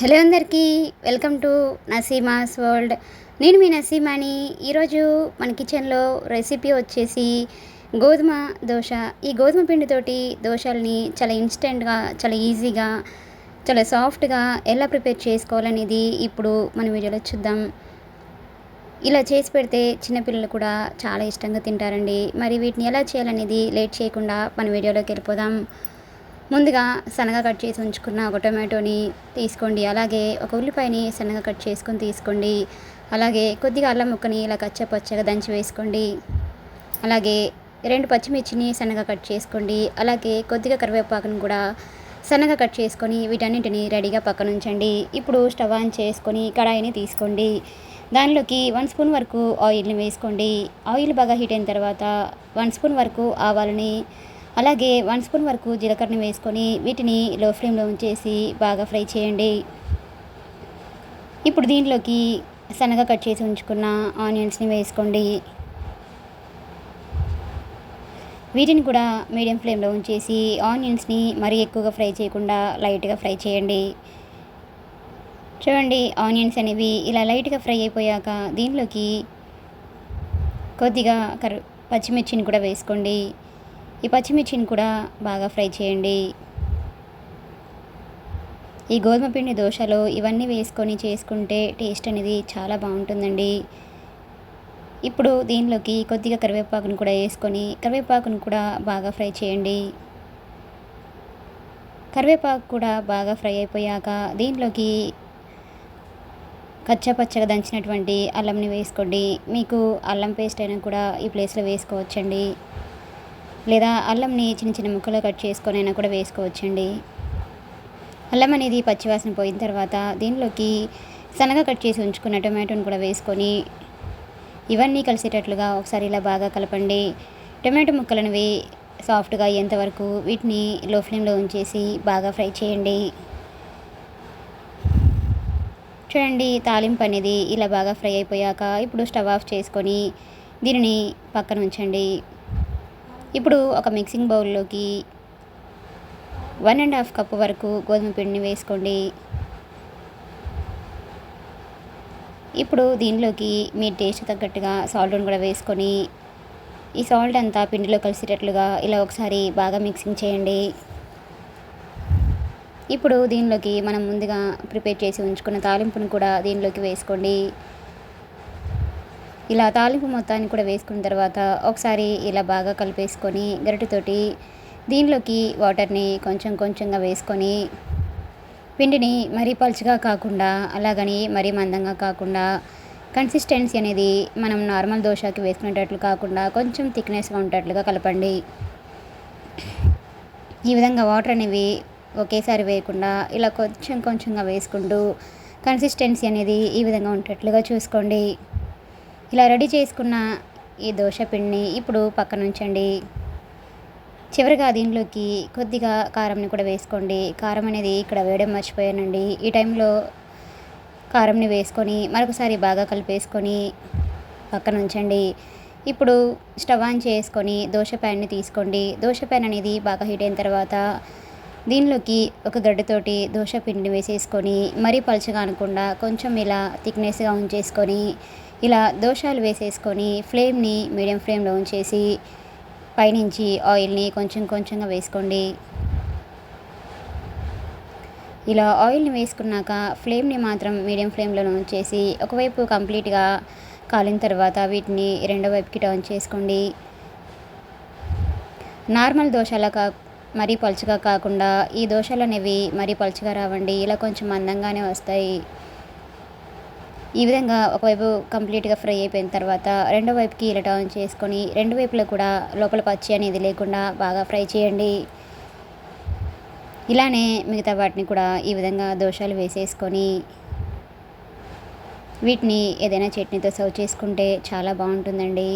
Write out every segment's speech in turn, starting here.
Hello అందరికీ welcome to Naseema's world. నేను మీ నసీమాని. ఈరోజు మన కిచెన్లో రెసిపీ వచ్చేసి గోధుమ దోశ. ఈ గోధుమ పిండితోటి దోశల్ని చాలా ఇన్స్టెంట్గా చాలా ఈజీగా చాలా సాఫ్ట్గా ఎలా ప్రిపేర్ చేసుకోవాలనేది ఇప్పుడు మన వీడియోలో చూద్దాం. ఇలా చేసి పెడితే చిన్నపిల్లలు కూడా చాలా ఇష్టంగా తింటారండి. మరి వీటిని ఎలా చేయాలనేది లేట్ చేయకుండా మన వీడియోలోకి వెళ్ళిపోదాం. ముందుగా సన్నగా కట్ చేసి ఉంచుకున్న ఒక టొమాటోని తీసుకోండి. అలాగే ఒక ఉల్లిపాయని సన్నగా కట్ చేసుకొని తీసుకోండి. అలాగే కొద్దిగా అల్లం ముక్కని ఇలా కచ్చ పచ్చగా దంచి వేసుకోండి. అలాగే రెండు పచ్చిమిర్చిని సన్నగా కట్ చేసుకోండి. అలాగే కొద్దిగా కరివేపాకును కూడా సన్నగా కట్ చేసుకొని వీటన్నింటిని రెడీగా పక్కన ఉంచండి. ఇప్పుడు స్టవ్ ఆన్ చేసుకొని కడాయిని తీసుకోండి. దానిలోకి వన్ స్పూన్ వరకు ఆయిల్ని వేసుకోండి. ఆయిల్ బాగా హీట్ అయిన తర్వాత వన్ స్పూన్ వరకు ఆవాలని అలాగే వన్ స్పూన్ వరకు జీలకర్రని వేసుకొని వీటిని లో ఫ్లేమ్లో ఉంచేసి బాగా ఫ్రై చేయండి. ఇప్పుడు దీంట్లోకి సన్నగా కట్ చేసి ఉంచుకున్న ఆనియన్స్ని వేసుకోండి. వీటిని కూడా మీడియం ఫ్లేమ్లో ఉంచేసి ఆనియన్స్ని మరీ ఎక్కువగా ఫ్రై చేయకుండా లైట్గా ఫ్రై చేయండి. చూడండి ఆనియన్స్ అనేవి ఇలా లైట్గా ఫ్రై అయిపోయాక దీనిలోకి కొద్దిగా కరు పచ్చిమిర్చిని కూడా వేసుకోండి. ఈ పచ్చిమిర్చిని కూడా బాగా ఫ్రై చేయండి. ఈ గోధుమ పిండి దోశలో ఇవన్నీ వేసుకొని చేసుకుంటే టేస్ట్ అనేది చాలా బాగుంటుందండి. ఇప్పుడు దీనిలోకి కొద్దిగా కరివేపాకును కూడా వేసుకొని కరివేపాకును కూడా బాగా ఫ్రై చేయండి. కరివేపాకు కూడా బాగా ఫ్రై అయిపోయాక దీంట్లోకి కచ్చపచ్చగా దంచినటువంటి అల్లంని వేసుకోండి. మీకు అల్లం పేస్ట్ అయినా కూడా ఈ ప్లేస్లో వేసుకోవచ్చండి. లేదా అల్లంని చిన్న చిన్న ముక్కలు కట్ చేసుకొని అయినా కూడా వేసుకోవచ్చండి. అల్లం అనేది పచ్చివాసన పోయిన తర్వాత దీనిలోకి సన్నగా కట్ చేసి ఉంచుకున్న టొమాటోని కూడా వేసుకొని ఇవన్నీ కలిసేటట్లుగా ఒకసారి ఇలా బాగా కలపండి. టొమాటో ముక్కలనివి సాఫ్ట్గా అయ్యేంతవరకు వీటిని లో ఫ్లేమ్లో ఉంచేసి బాగా ఫ్రై చేయండి. చూడండి తాలింపు అనేది ఇలా బాగా ఫ్రై అయిపోయాక ఇప్పుడు స్టవ్ ఆఫ్ చేసుకొని దీనిని పక్కన ఉంచండి. ఇప్పుడు ఒక మిక్సింగ్ బౌల్లోకి వన్ అండ్ హాఫ్ కప్ వరకు గోధుమ పిండిని వేసుకోండి. ఇప్పుడు దీనిలోకి మీ టేస్ట్ తగ్గట్టుగా సాల్ట్ని కూడా వేసుకొని ఈ సాల్ట్ అంతా పిండిలో కలిసేటట్లుగా ఇలా ఒకసారి బాగా మిక్సింగ్ చేయండి. ఇప్పుడు దీనిలోకి మనం ముందుగా ప్రిపేర్ చేసి ఉంచుకున్న తాలింపును కూడా దీనిలోకి వేసుకోండి. ఇలా తాలింపు మొత్తాన్ని కూడా వేసుకున్న తర్వాత ఒకసారి ఇలా బాగా కలిపేసుకొని గరిటెతోటి దీనిలోకి వాటర్ని కొంచెం కొంచెంగా వేసుకొని పిండిని మరీ పలుచగా కాకుండా అలాగని మరీ మందంగా కాకుండా కన్సిస్టెన్సీ అనేది మనం నార్మల్ దోశకి వేసుకునేటట్లు కాకుండా కొంచెం థిక్నెస్గా ఉండేటట్లుగా కలపండి. ఈ విధంగా వాటర్ అనేవి ఒకేసారి వేయకుండా ఇలా కొంచెం కొంచెంగా వేసుకుంటూ కన్సిస్టెన్సీ అనేది ఈ విధంగా ఉండేటట్లుగా చూసుకోండి. ఇలా రెడీ చేసుకున్న ఈ దోశ పిండిని ఇప్పుడు పక్కన ఉంచండి. చివరిగా దీంట్లోకి కొద్దిగా కారంని కూడా వేసుకోండి. కారం అనేది ఇక్కడ వేయడం మర్చిపోయానండి. ఈ టైంలో కారంని వేసుకొని మరొకసారి బాగా కలిపేసుకొని పక్కన ఉంచండి. ఇప్పుడు స్టవ్ ఆన్ చేసుకొని దోశ ప్యాన్ని తీసుకోండి. దోశ ప్యాన్ అనేది బాగా హీట్ అయిన తర్వాత దీనిలోకి ఒక గడ్డతోటి దోశ పిండిని వేసేసుకొని మరీ పలుచగా అనకుండా కొంచెం ఇలా థిక్నెస్గా ఉంచేసుకొని ఇలా దోశాలు వేసేసుకొని ఫ్లేమ్ని మీడియం ఫ్లేమ్లో ఉంచేసి పైనుంచి ఆయిల్ని కొంచెం కొంచెంగా వేసుకోండి. ఇలా ఆయిల్ని వేసుకున్నాక ఫ్లేమ్ని మాత్రం మీడియం ఫ్లేమ్లో ఉంచేసి ఒకవైపు కంప్లీట్గా కాలిన తర్వాత వీటిని రెండో వైపుకి టర్న్ చేసుకోండి. నార్మల్ దోశలా కా మరీ పలుచగా కాకుండా ఈ దోశలు అనేవి మరీ పలుచగా రావండి. ఇలా కొంచెం మందంగానే వస్తాయి. ఈ విధంగా ఒకవైపు కంప్లీట్గా ఫ్రై అయిపోయిన తర్వాత రెండో వైపుకి ఇలా టర్న్ చేసుకొని రెండు వైపులో కూడా లోపల పచ్చి అనేది లేకుండా బాగా ఫ్రై చేయండి. ఇలానే మిగతా వాటిని కూడా ఈ విధంగా దోషాలు వేసేసుకొని వీటిని ఏదైనా చట్నీతో సర్వ్ చేసుకుంటే చాలా బాగుంటుందండి.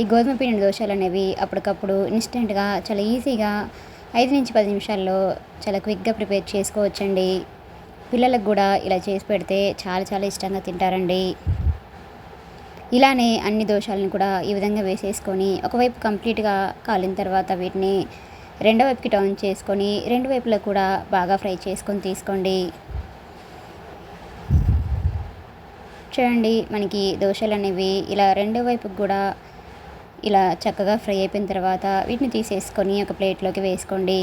ఈ గోధుమ పిండి దోశలు అనేవి అప్పటికప్పుడు ఇన్స్టెంట్గా చాలా ఈజీగా ఐదు నుంచి పది నిమిషాల్లో చాలా క్విక్గా ప్రిపేర్ చేసుకోవచ్చండి. పిల్లలకు కూడా ఇలా చేసి పెడితే చాలా చాలా ఇష్టంగా తింటారండి. ఇలానే అన్ని దోషాలను కూడా ఈ విధంగా వేసేసుకొని ఒకవైపు కంప్లీట్గా కాలిన తర్వాత వీటిని రెండో వైపుకి టర్న్ చేసుకొని రెండు వైపులా కూడా బాగా ఫ్రై చేసుకొని తీసుకోండి. చూడండి మనకి దోశలు అనేవి ఇలా రెండో వైపుకి కూడా ఇలా చక్కగా ఫ్రై అయిపోయిన తర్వాత వీటిని తీసేసుకొని ఒక ప్లేట్లోకి వేసుకోండి.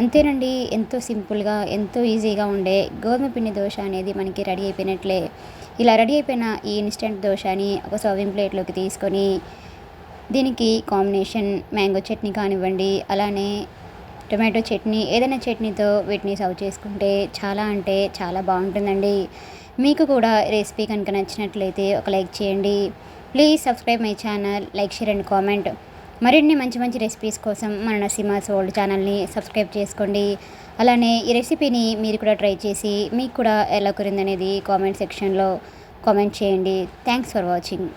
అంతేనండి ఎంతో సింపుల్గా ఎంతో ఈజీగా ఉండే గోధుమ పిండి దోశ అనేది మనకి రెడీ అయిపోయినట్లే. ఇలా రెడీ అయిపోయిన ఈ ఇన్స్టెంట్ దోశని ఒక సర్వింగ్ ప్లేట్లోకి తీసుకొని దీనికి కాంబినేషన్ మ్యాంగో చట్నీ కానివ్వండి అలానే టొమాటో చట్నీ ఏదైనా చట్నీతో వీటిని సర్వ్ చేసుకుంటే చాలా అంటే చాలా బాగుంటుందండి. మీకు కూడా రెసిపీ కనుక నచ్చినట్లయితే ఒక లైక్ చేయండి. Please subscribe my channel like share and comment మరిన్ని మంచి మంచి రెసిపీస్ కోసం మన నసీమాస్ ఓల్డ్ ఛానల్ని సబ్స్క్రైబ్ చేసుకోండి. అలానే ఈ రెసిపీని మీరు కూడా ట్రై చేసి మీకు కూడా ఎలా కురిందనేది కామెంట్ సెక్షన్లో కామెంట్ చేయండి. Thanks for watching